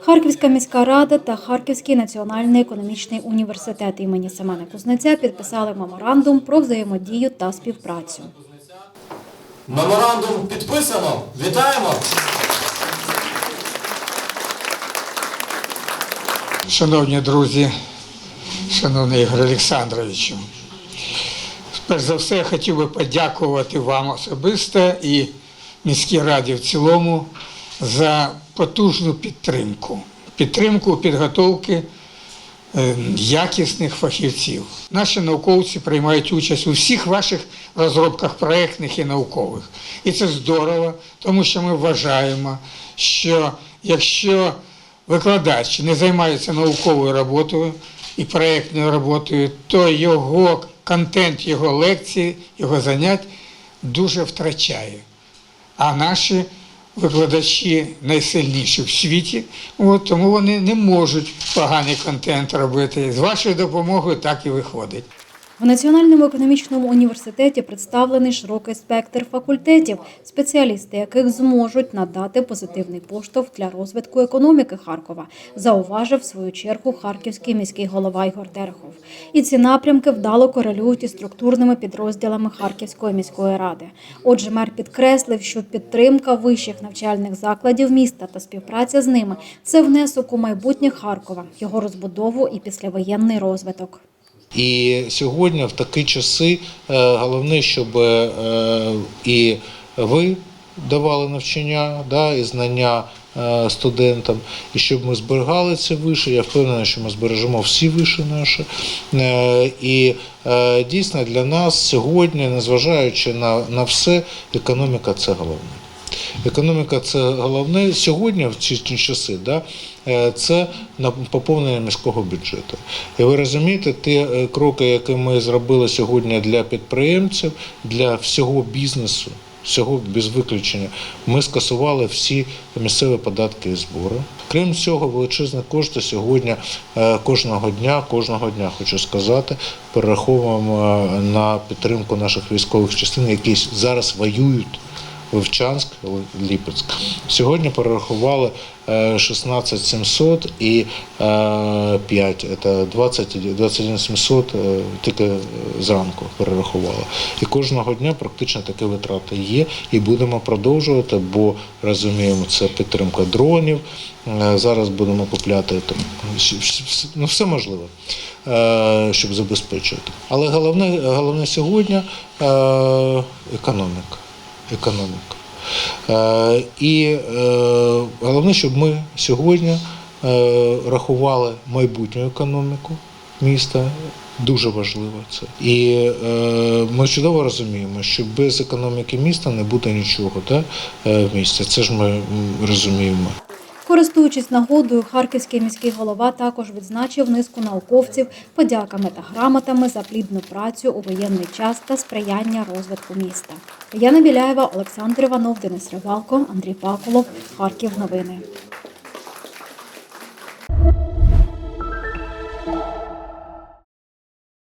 Харківська міська рада та Харківський національний економічний університет імені Семена Кузнеця підписали меморандум про взаємодію та співпрацю. Меморандум підписано. Вітаємо! Шановні друзі, шановний Ігор Олександровичу, перш за все я хотів би подякувати вам особисто і міській раді в цілому за потужну підтримку. Підтримку підготовки е, якісних фахівців. Наші науковці приймають участь у всіх ваших розробках проєктних і наукових. І це здорово, тому що ми вважаємо, що якщо викладач не займається науковою роботою і проєктною роботою, то його контент, його лекції, його занять дуже втрачає. А наші викладачі найсильніші в світі, от, тому вони не можуть поганий контент робити. З вашою допомогою так і виходить. В Національному економічному університеті представлений широкий спектр факультетів, спеціалісти яких зможуть надати позитивний поштовх для розвитку економіки Харкова, зауважив в свою чергу харківський міський голова Ігор Терехов. І ці напрямки вдало корелюють із структурними підрозділами Харківської міської ради. Отже, мер підкреслив, що підтримка вищих навчальних закладів міста та співпраця з ними це внесок у майбутнє Харкова, його розбудову і післявоєнний розвиток. І сьогодні, в такі часи, е, головне, щоб е, і ви давали навчання, да, і знання е, студентам, і щоб ми зберігали це вище. Я впевнений, що ми збережемо всі виші наші. І дійсно для нас сьогодні, незважаючи на, на все, економіка це головне. Економіка це головне сьогодні, в ці часи, да, е, це на поповнення міського бюджету. І ви розумієте, ті е, кроки, які ми зробили сьогодні для підприємців, для всього бізнесу, всього без виключення, ми скасували всі місцеві податки і збори. Крім цього, величезні кошти сьогодні е, кожного дня, кожного дня хочу сказати, перераховуємо на підтримку наших військових частин, які зараз воюють. Вовчанськ, Ліпецьк. Сьогодні перерахували е, 16 700 і е, 5, це 20, 21 700 е, тільки зранку перерахували. І кожного дня практично такі витрати є і будемо продовжувати, бо розуміємо, це підтримка дронів. Е, Зараз будемо купляти там ну, все можливе, е, щоб забезпечувати. Але головне, головне сьогодні е, економіка економіку. Е, І е, головне, щоб ми сьогодні е, рахували майбутню економіку міста. Дуже важливо це. І е, ми чудово розуміємо, що без економіки міста не буде нічого е, в місті. Це ж ми розуміємо. Користуючись нагодою, харківський міський голова також відзначив низку науковців подяками та грамотами за плідну працю у воєнний час та сприяння розвитку міста. Яна Біляєва, Олександр Іванов, Денис Рибалко, Андрій Паколов, Харків. Новини.